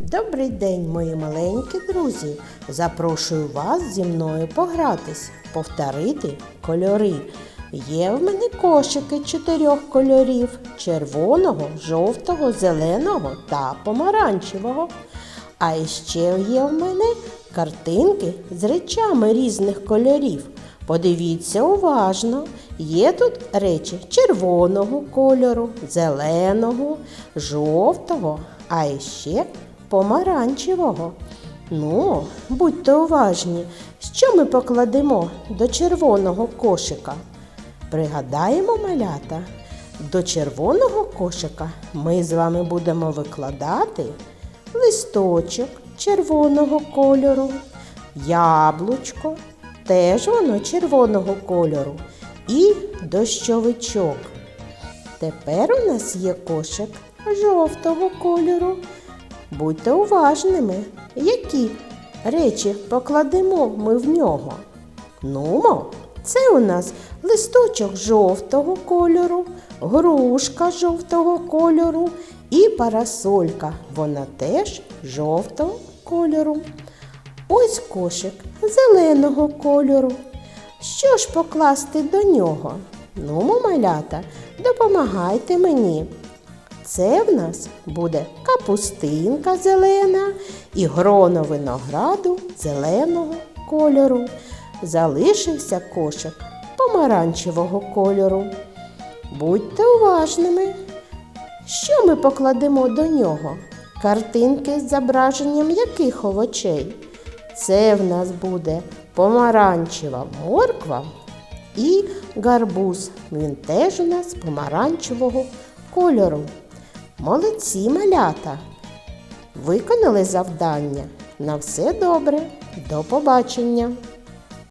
Добрий день, мої маленькі друзі! Запрошую вас зі мною погратись, повторити кольори. Є в мене кошики чотирьох кольорів: червоного, жовтого, зеленого та помаранчевого. А іще є в мене картинки з речами різних кольорів. Подивіться уважно, є тут речі червоного кольору, зеленого, жовтого, а іще помаранчевого. Ну, будьте уважні, що ми покладемо до червоного кошика. Пригадаємо малята, до червоного кошика ми з вами будемо викладати листочок червоного кольору, яблучко, теж воно червоного кольору, і дощовичок. Тепер у нас є кошик жовтого кольору. Будьте уважними, які речі покладемо ми в нього. Нумо, це у нас листочок жовтого кольору, грушка жовтого кольору і парасолька. Вона теж жовтого кольору. Ось кошик зеленого кольору. Що ж покласти до нього? Ну, малята, допомагайте мені. Це в нас буде капустинка зелена і гроно винограду зеленого кольору. Залишився кошик помаранчевого кольору. Будьте уважними. Що ми покладемо до нього? Картинки з зображенням яких овочей? Це в нас буде помаранчева морква і гарбуз. Він теж у нас помаранчевого кольору. Молодці малята! Виконали завдання. На все добре. До побачення!